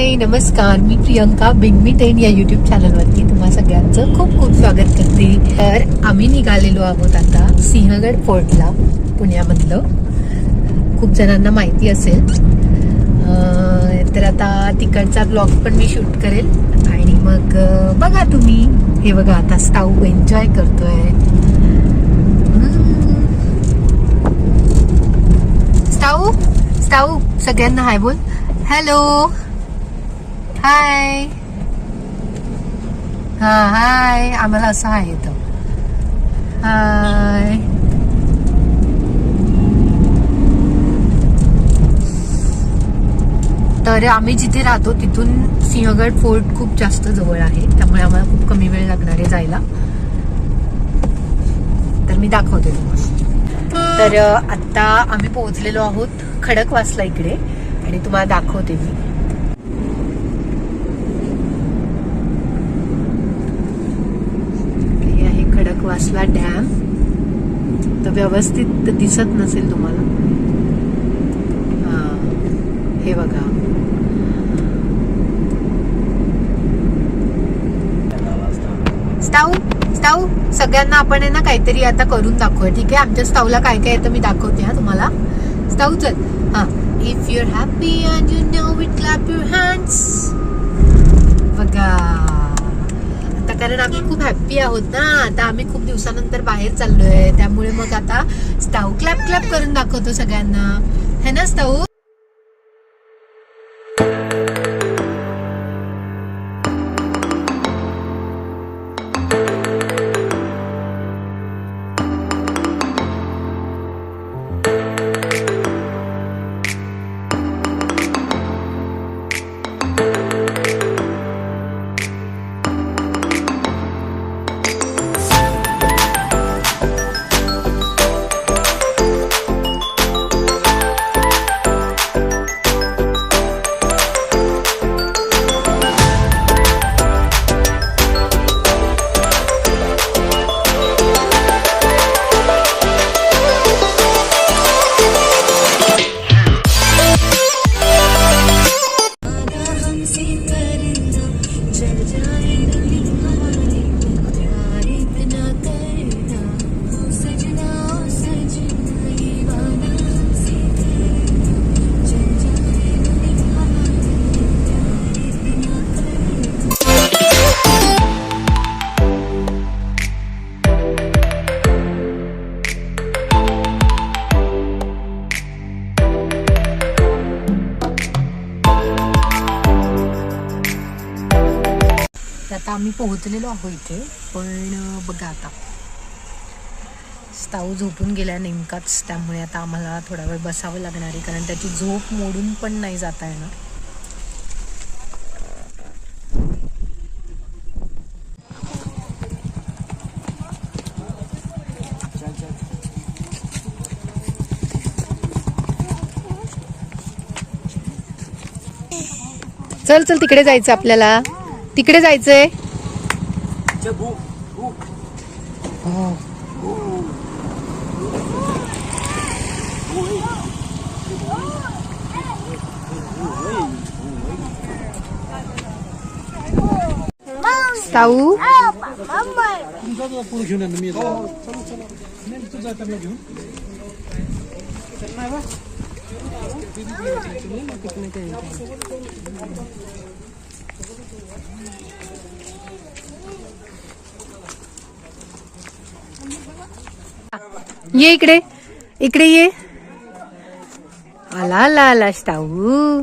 हाय नमस्कार. मी Priyanka big me ten या युट्यूब चॅनलवरती तुम्हा सगळ्यांचं खूप खूप स्वागत करते. तर आम्ही निघालेलो आहोत आता सिंहगड फोर्टला पुण्यामधलं. खूप जणांना माहिती असेल. तर आता तिकडचा ब्लॉग पण मी शूट करेल. आणि मग बघा तुम्ही. हे बघा आता स्टाऊ एन्जॉय करतोय. स्टाऊ स्टाऊ सगळ्यांना हाय बोल. हॅलो हाय हा हाय आम्हाला असं हाय येतं हाय तर आम्ही जिथे राहतो तिथून सिंहगड फोर्ट खूप जास्त जवळ आहे. त्यामुळे आम्हाला खूप कमी वेळ लागणार आहे जायला. तर मी दाखवते तुम्हाला. तर आता आम्ही पोहोचलेलो आहोत खडकवासला इकडे. आणि तुम्हाला दाखवते मी हे वासला डॅम तर व्यवस्थित दिसत नसेल तुम्हाला. हे बघा. स्टाऊ स्टाऊ सगळ्यांना आपण आहे ना काहीतरी आता करून दाखवूया. ठीक आहे? आमच्या स्टाऊला काय काय येतं मी दाखवते हा तुम्हाला. स्टाऊ चल. हा if your happy and you know with clap your hands बघा. कारण आम्ही खूप हॅप्पी आहोत ना. आता आम्ही खूप दिवसानंतर बाहेर चाललोय. त्यामुळे मग आता स्टाऊ क्लॅप क्लॅप करून दाखवतो सगळ्यांना. है ना स्टाऊ आता आम्ही पोहोचलेलो आहो इथे पण बघा आता. स्ताऊ झोपून गेला नेमकाच त्यामुळे आता आम्हाला थोडा वेळ बसावं लागणार आहे कारण त्याची झोप मोडून पण नाही जाता येणार. चल चल तिकडे जायचं आपल्याला. तिकडे जायचंय. साऊ ये इकडे इकडे ये आला आला आला शाऊ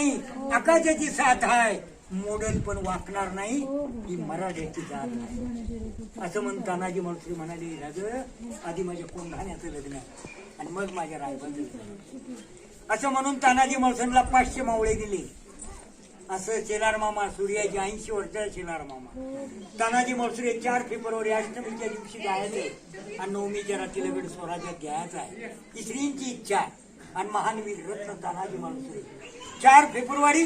नाही. आकाशाची साथ आहे. मोडल पण वाकणार नाही. ही मराठ्याची जात आहे असं म्हणून तानाजी मालुसरे म्हणाले राज आधी माझ्या कोंढाण्याचं लग्न आहे? आणि मग माझ्या रायबाचं लग्न असं म्हणून तानाजी मालसनला पाचशे मावळे दिले. असं शेलार मामा सूर्याची ऐंशी वर्षाचा शेलार मामा. तानाजी मालसरे चार फेब्रुवारी अष्टमीच्या दिवशी जायचंय आणि नवमीच्या रात्रीला वेळ स्वराज्यात घ्यायचा आहे. ही स्त्रींची इच्छा आहे. आणि महान वीर रत्न तानाजी मालसरे चार फेब्रुवारी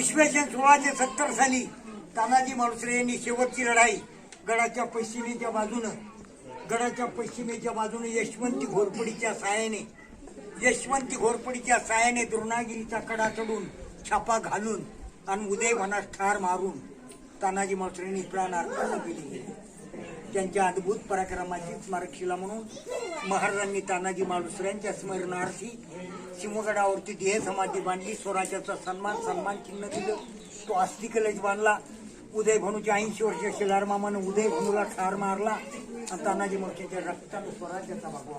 इसवी सन सोळाशे सत्तर साली तानाजी मालुसरे यांनी शेवटची लढाई गडाच्या पश्चिमेच्या बाजूनं गडाच्या पश्चिमेच्या बाजूने यशवंती घोरपडीच्या साहाय्याने यशवंती घोरपडीच्या साहाय्याने द्रोणागिरीचा कडा चढून छापा घालून आणि उदयवनास ठार मारून तानाजी मालुसरेंनी प्राण अर्पण केले. त्यांच्या अद्भुत पराक्रमाची स्मारकशिला म्हणून महाराजांनी तानाजी मालुसऱ्यांच्या स्मरणार्थी सिंहगडावरती ध्येय समाधी बांधली. स्वराज्याचा सन्मान सन्मान चिन्ह दिलं. तो अस्थि कलश बांधला. उदय भनूच्या ऐंशी वर्ष शिलारमामानं उदय भनूला ठार मारला. आणि तानाजी मालुसऱ्यांच्या रक्तानं स्वराज्याचा भगवा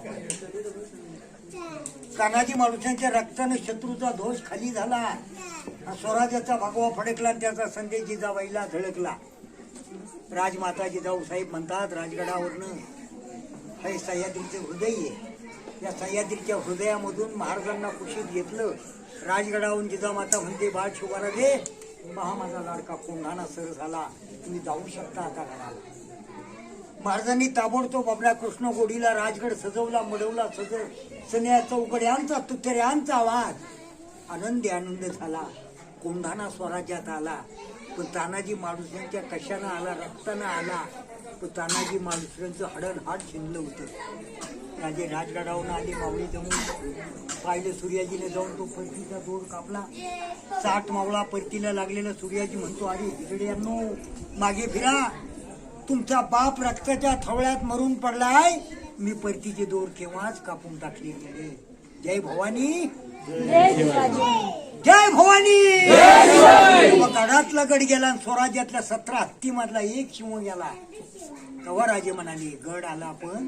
तानाजी मालुसऱ्यांच्या रक्तानं शत्रूचा दोष खाली झाला. आणि स्वराज्याचा भगवा फडकला आणि त्याचा संदेश जिजाबाईला झळकला राजमाता जिजाऊ साहेब म्हणतात राजगडावरनं हे सह्याद्रीचे हृदय आहे. या सह्याद्रीच्या हृदयामधून महाराजांना कुशीत घेतलं. राजगडाहून जिजामाता म्हणते बाळ शिवारा रे पहा माझा लाडका कोंढाणा सर झाला. तुम्ही जाऊ शकता आता घराला. महाराजांनी ताबडतोब आपल्या कृष्ण गोडीला राजगड सजवला मडवला सजव सन्या चौकड्यांचा तुतऱ्यांचा आवाज. आनंदी आनंद झाला. कोंढाणा स्वराज्यात आला. पण तानाजी मालुसऱ्यांच्या कशानं आला? रक्तानं आला. पण तानाजी मालुसऱ्यांचं हडण हाड शिंदलं होतं. राजे राजगडावरून आले मावळी जमून पाहिलं सूर्याजीने जाऊन तो परतीचा दोर कापला. साठ मावळा परतीला लागलेला सूर्याजी म्हणतो अरे तिकडे यांनो मागे फिरा. तुमचा बाप रक्ताच्या थवळ्यात मरून पडलाय. मी परतीचे दोर केव्हाच कापून टाकले गेले. जय भवानी. जय भवानी. गडातला गड गेला आणि स्वराज्यातल्या सतरा हत्ती मधला एक शिव गेला. तेव्हा राजे म्हणाले गड आला पण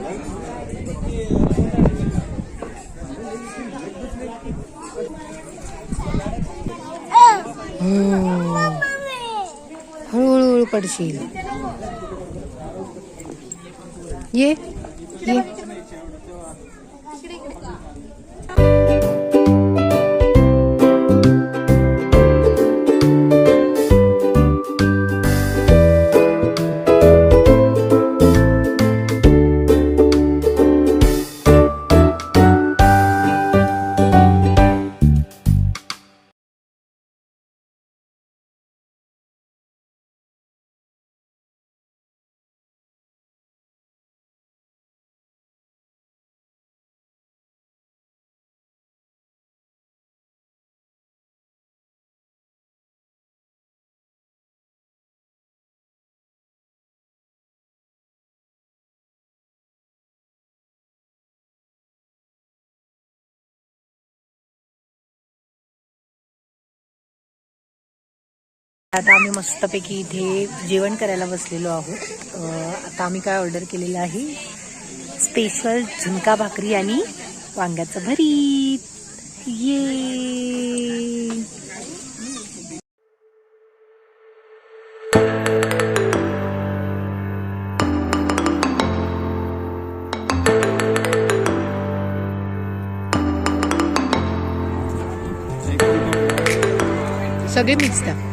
हळूहळू पडशील. ये. ये. आता आम्ही मस्तपैकी इथे जेवण करायला बसलेलो आहोत. आता आम्ही काय ऑर्डर केलेलं आहे? स्पेशल झुणका भाकरी आणि वांग्याचं भरीत. ये सगळे मिक्स द्या